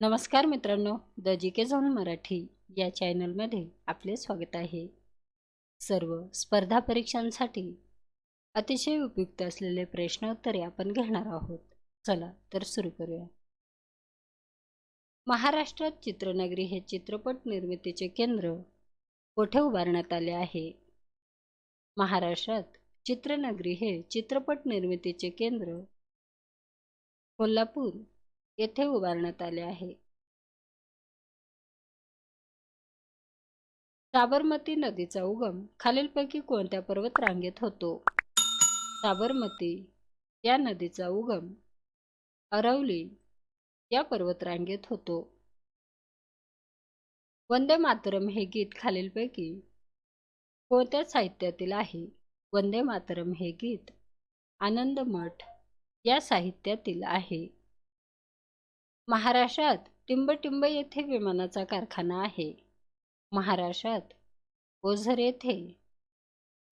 नमस्कार मित्रांनो the G K zone Marathi या चॅनलमध्ये आपले स्वागत आहे. सर्व स्पर्धा परीक्षांसाठी अतिशय उपयुक्त असलेले प्रश्न उत्तरे आपण घेणार आहोत. चला तर सुरू करूया. महाराष्ट्रात चित्रनगरी हे चित्रपट निर्मितीचे केंद्र कोठे उभारण्यात आले आहे? महाराष्ट्रात चित्रनगरी हे चित्रपट निर्मितीचे केंद्र कोल्हापूर येथे उभारण्यात आले आहे. साबरमती नदीचा उगम खालीलपैकी कोणत्या पर्वत रांगेत होतो? साबरमती या नदीचा उगम अरवली या पर्वतरांगेत होतो. वंदे मातरम हे गीत खालीलपैकी कोणत्या साहित्यातील आहे? वंदे मातरम हे गीत आनंद मठ या साहित्यातील आहे. महाराष्ट्रात टिंबटिंब येथे विमानाचा कारखाना आहे. महाराष्ट्रात ओझर येथे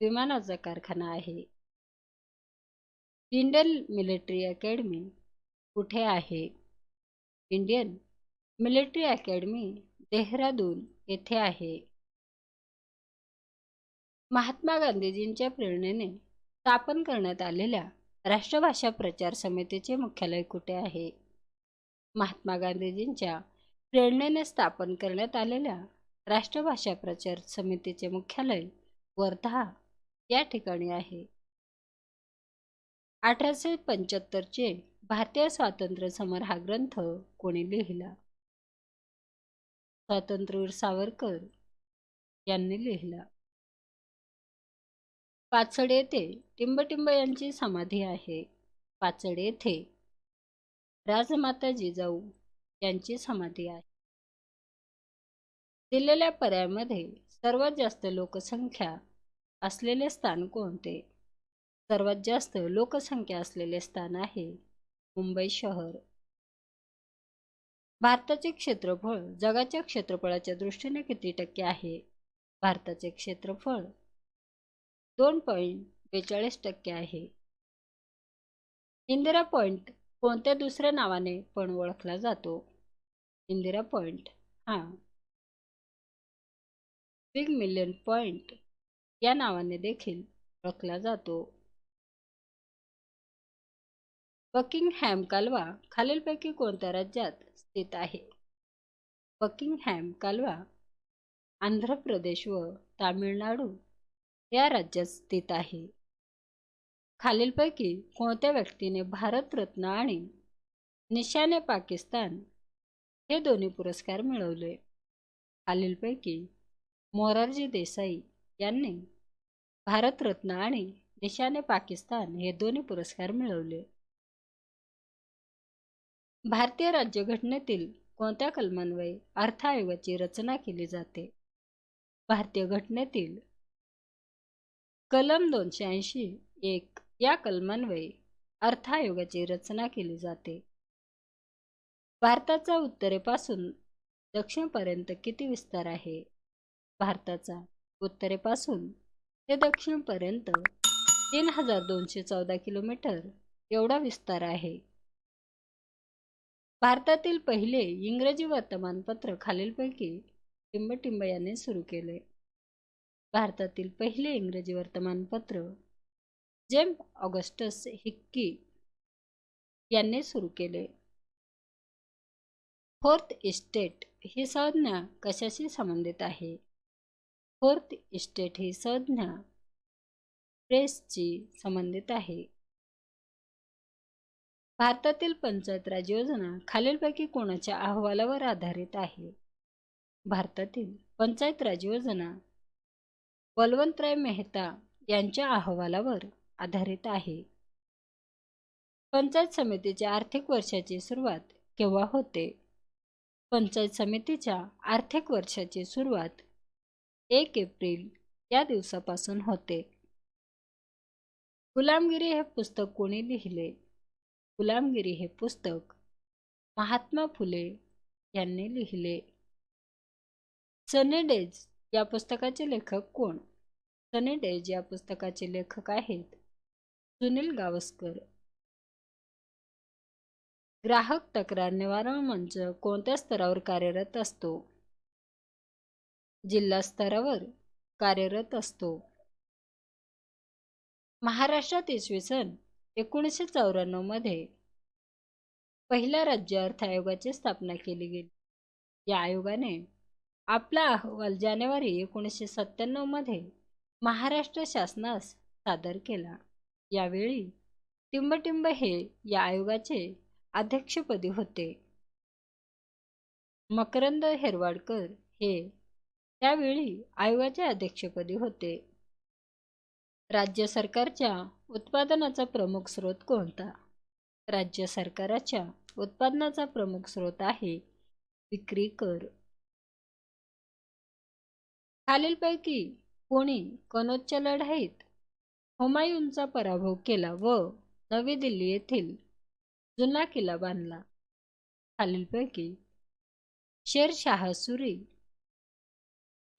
विमानाचा कारखाना आहे. इंडियन मिलिटरी अकॅडमी कुठे आहे? इंडियन मिलिटरी अकॅडमी देहरादून येथे आहे. महात्मा गांधीजींच्या प्रेरणेने स्थापन करण्यात आलेल्या राष्ट्रभाषा प्रचार समितीचे मुख्यालय कुठे आहे? महात्मा गांधीजींच्या प्रेरणेने स्थापन करण्यात आलेल्या राष्ट्रभाषा प्रचार समितीचे मुख्यालय वर्धा या ठिकाणी आहे. अठराशे पंच्याहत्तरचे भारतीय स्वातंत्र्य समर हा ग्रंथ कोणी लिहिला? स्वातंत्र्यवीर सावरकर यांनी लिहिला. पाचड येथे टिंबटिंब यांची समाधी आहे. पाचड येथे राजमाता जिजाऊ यांची समाधी आहे. दिलेल्या पर्यायामध्ये सर्वात जास्त लोकसंख्या असलेले स्थान कोणते? सर्वात जास्त लोकसंख्या असलेले स्थान आहे मुंबई शहर. भारताचे क्षेत्रफळ जगाच्या क्षेत्रफळाच्या दृष्टीने किती टक्के आहे? भारताचे क्षेत्रफळ दोन पॉईंट बेचाळीस टक्के आहे. इंदिरा पॉईंट कोणत्या दुसऱ्या नावाने पण ओळखला जातो? इंदिरा पॉइंट. हा. बिग मिलियन पॉइंट या नावाने देखील ओळखला जातो. बकिंगहॅम कालवा खालीलपैकी कोणत्या राज्यात स्थित आहे? बकिंगहॅम कालवा आंध्र प्रदेश व तामिळनाडू या राज्यात स्थित आहे. खालीलपैकी कोणत्या व्यक्तीने भारतरत्न आणि निशाने पाकिस्तान हे दोन्ही पुरस्कार मिळवले? खालीलपैकी मोरारजी देसाई यांनी भारतरत्न आणि निशाने पाकिस्तान हे दोन्ही पुरस्कार मिळवले. भारतीय राज्यघटनेतील कोणत्या कलमान्वये अर्थ आयोगाची रचना केली जाते? भारतीय घटनेतील कलम दोनशे ऐंशी एक या कलमान्वये अर्थ आयोगाची रचना केली जाते. भारताचा उत्तरेपासून दक्षिणपर्यंत किती विस्तार आहे? भारताचा उत्तरेपासून ते दक्षिणपर्यंत तीन हजार दोनशे चौदा किलोमीटर एवढा विस्तार आहे. भारतातील पहिले इंग्रजी वर्तमानपत्र खालीलपैकी टिंबटिंब यांनी सुरू केले. भारतातील पहिले इंग्रजी वर्तमानपत्र जेम ऑगस्टस हिक्की यांनी सुरू केले. फोर्थ इस्टेट ही संज्ञा कशाशी संबंधित आहे? फोर्थ इस्टेट ही संज्ञा प्रेसची संबंधित आहे. भारतातील पंचायत राज योजना खालीलपैकी कोणाच्या अहवालावर आधारित आहे? भारतातील पंचायत राज योजना बलवंतराय मेहता यांच्या अहवालावर आधारित आहे. पंचायत समितीच्या आर्थिक वर्षाची सुरुवात केव्हा होते? पंचायत समितीच्या आर्थिक वर्षाची सुरुवात एक एप्रिल या दिवसापासून होते. गुलामगिरी हे पुस्तक कोणी लिहिले? गुलामगिरी हे पुस्तक महात्मा फुले यांनी लिहिले. सनी डेज या पुस्तकाचे लेखक कोण? सनी डेज या पुस्तकाचे लेखक आहेत. सुनील गावस्कर. ग्राहक तक्रार निवारण मंच कोणत्या स्तरावर कार्यरत असतो? जिल्हा स्तरावर कार्यरत असतो. महाराष्ट्रात इसवी सन एकोणीसशे चौऱ्याण्णवमध्ये पहिल्या राज्य अर्थ आयोगाची स्थापना केली गेली. या आयोगाने आपला अहवाल जानेवारी एकोणीसशे सत्त्याण्णवमध्ये महाराष्ट्र शासनास सादर केला. यावेळी टिंबटिंब हे या आयोगाचे अध्यक्षपदी होते. मकरंद हेरवाडकर हे त्यावेळी आयोगाचे अध्यक्षपदी होते. राज्य सरकारच्या उत्पादनाचा प्रमुख स्रोत कोणता? राज्य सरकाराच्या उत्पादनाचा प्रमुख स्रोत आहे विक्री कर. खालीलपैकी कोणी कनोजच्या लढाईत हुमायूनचा पराभव केला व नवी दिल्ली येथील जुना किल्ला बांधला. खालीलपैकी शेरशाह सुरी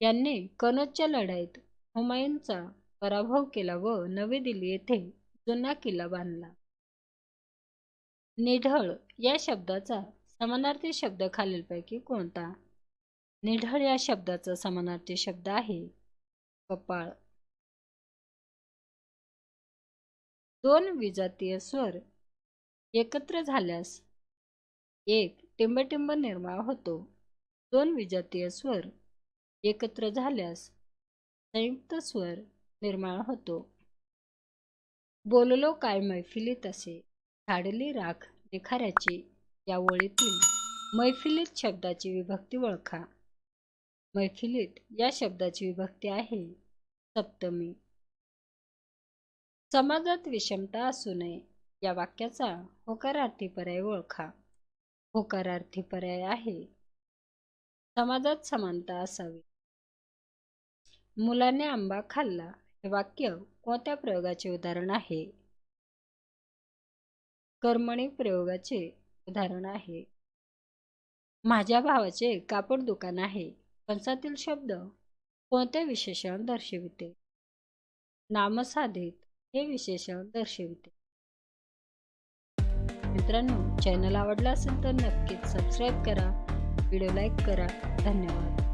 यांनी कनोजच्या लढाईत हुमायूनचा पराभव केला व नवी दिल्ली येथे जुना किल्ला बांधला. निढळ या शब्दाचा समानार्थी शब्द खालीलपैकी कोणता? निढळ या शब्दाचा समानार्थी शब्द आहे. कपाळ. दोन विजातीय स्वर एकत्र झाल्यास एक टिंबटिंब निर्माण होतो. दोन विजातीय स्वर एकत्र झाल्यास संयुक्त स्वर निर्माण होतो. बोललो काय मैफिलीत असे झाडली राख निखाऱ्याची या ओळीतील मैफिलीत शब्दाची विभक्ती ओळखा. मैफिलीत या शब्दाची विभक्ती आहे सप्तमी. समाजात विषमता असू नये. या वाक्याचा होकारार्थी पर्याय ओळखा. होकारार्थी पर्याय आहे. समाजात समानता असावी. मुलाने आंबा खाल्ला हे वाक्य कोणत्या प्रयोगाचे उदाहरण आहे? कर्मणी प्रयोगाचे उदाहरण आहे. माझ्या भावाचे कापड दुकान आहे. कंसातील शब्द कोणते विशेषण दर्शविते? नामसाधित हे विशेषण दर्शविते. मित्रांनो चॅनल आवडला असेल तर नक्कीच सबस्क्राईब करा व्हिडिओ लाईक करा. धन्यवाद.